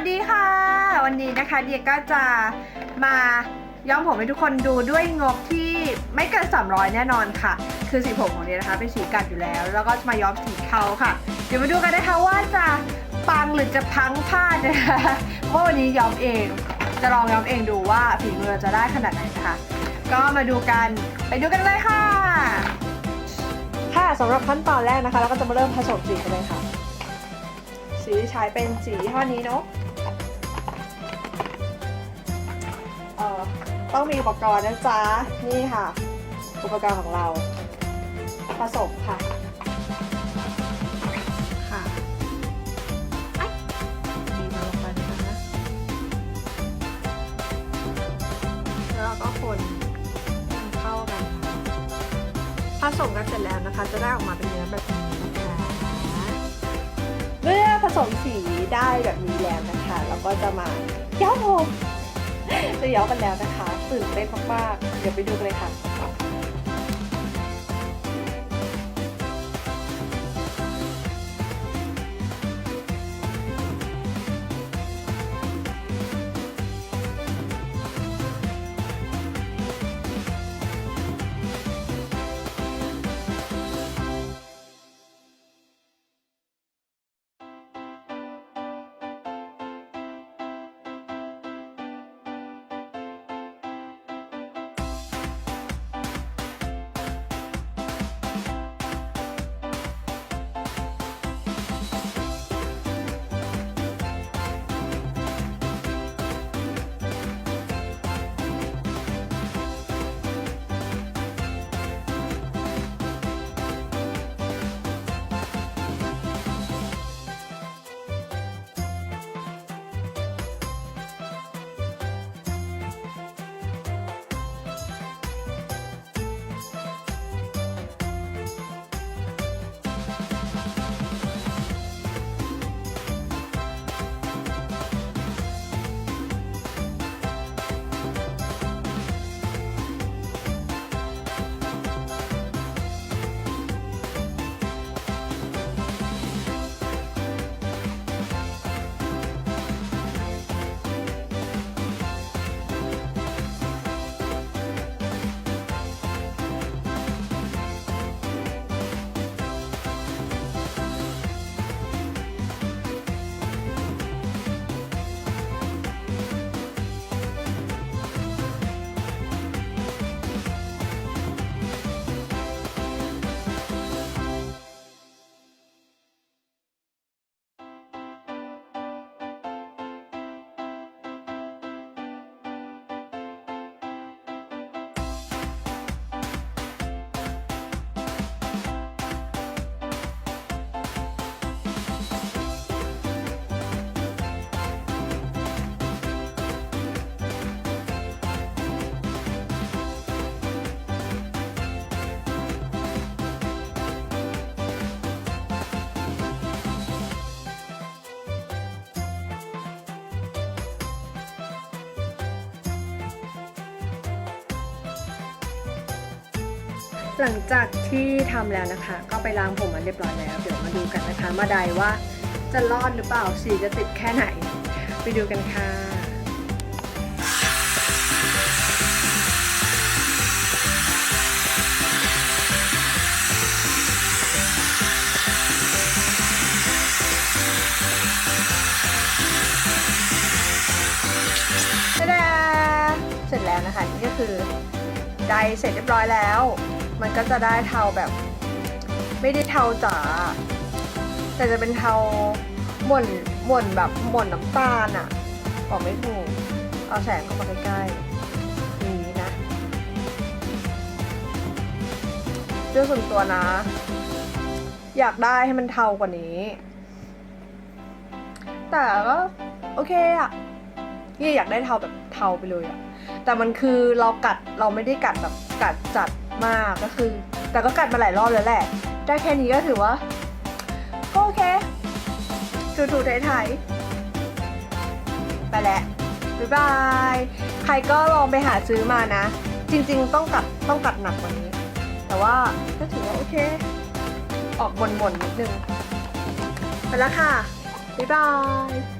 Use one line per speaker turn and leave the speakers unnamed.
วัสดีค่ะ วันนี้นะคะเดียก็จะมาย้อมผมให้ทุกคนดูด้วยงบที่ไม่เกิน 300 แน่นอนค่ะ คือสีผมของเดียนะคะเป็นสีกัดอยู่แล้ว แล้วก็จะมาย้อมสีเทาค่ะ เดี๋ยวมาดูกันนะคะว่าจะปังหรือจะพังพลาดนะคะเพราะวันนี้ย้อมเอง จะลองย้อมเองดูว่าฝีมือจะได้ขนาดไหนนะคะ ก็มาดูกันไปดูกันเลยค่ะ ค่ะสำหรับขั้นตอนแรกนะคะ เราก็จะมาเริ่มผสมสีกันเลยค่ะ สีที่ใช้เป็นสียี่ห้อนี้เนาะ ต้องมีอุปกรณ์นะจ๊ะ นี่ค่ะ อุปกรณ์ของเรา ผสมค่ะ ค่ะดีมาลงไปนะคะแล้วเราก็คนมันเข้ากันค่ะผสมกันเสร็จแล้วนะคะ จะได้ออกมาเป็นเนื้อแบบนี้นะคะเมื่อผสมสีได้แบบนี้แล้วนะคะ เราก็จะมาย้อมผม จะย้อกันแล้วนะคะตื่นเต้นมากๆเดี๋ยวไปดูกันเลยค่ะ หลังจากที่ทำแล้วนะคะ ก็ไปล้างผมมาเรียบร้อยแล้ว เดี๋ยวมาดูกันนะคะ มาไดว่าจะรอดหรือเปล่าสีจะติดแค่ไหน ไปดูกันค่ะตะดาเสร็จแล้วนะคะ นี่ก็คือไดเสร็จเรียบร้อยแล้ว มันก็จะได้เทาแบบ ไม่ได้เทาจ๋าแต่จะเป็นเทาหม่นหม่นแบบหม่นน้ำตาลอะบอกไม่ถูก เอาแสงเข้ามาใกล้ๆนี้นะด้วยส่วนตัวนะ อยากได้ให้มันเทากว่านี้ แต่ก็โอเคอะนี่อยากได้เทาแบบเทาไปเลยอะแต่มันคือเรากัดเราไม่ได้กัดแบบกัดจัด มากก็คือ แต่ก็กัดมาหลายรอบแล้วแหละ ได้แค่นี้ก็ถือว่าก็โอเคถูๆไทยๆไปแล้วบ๊ายบาย ใครก็ลองไปหาซื้อมานะ จริงๆต้องกัดต้องกัดหนักกว่านี้ แต่ว่าก็ถือว่าโอเค ออกบนๆนิดนึงไปแล้วค่ะ บ๊ายบาย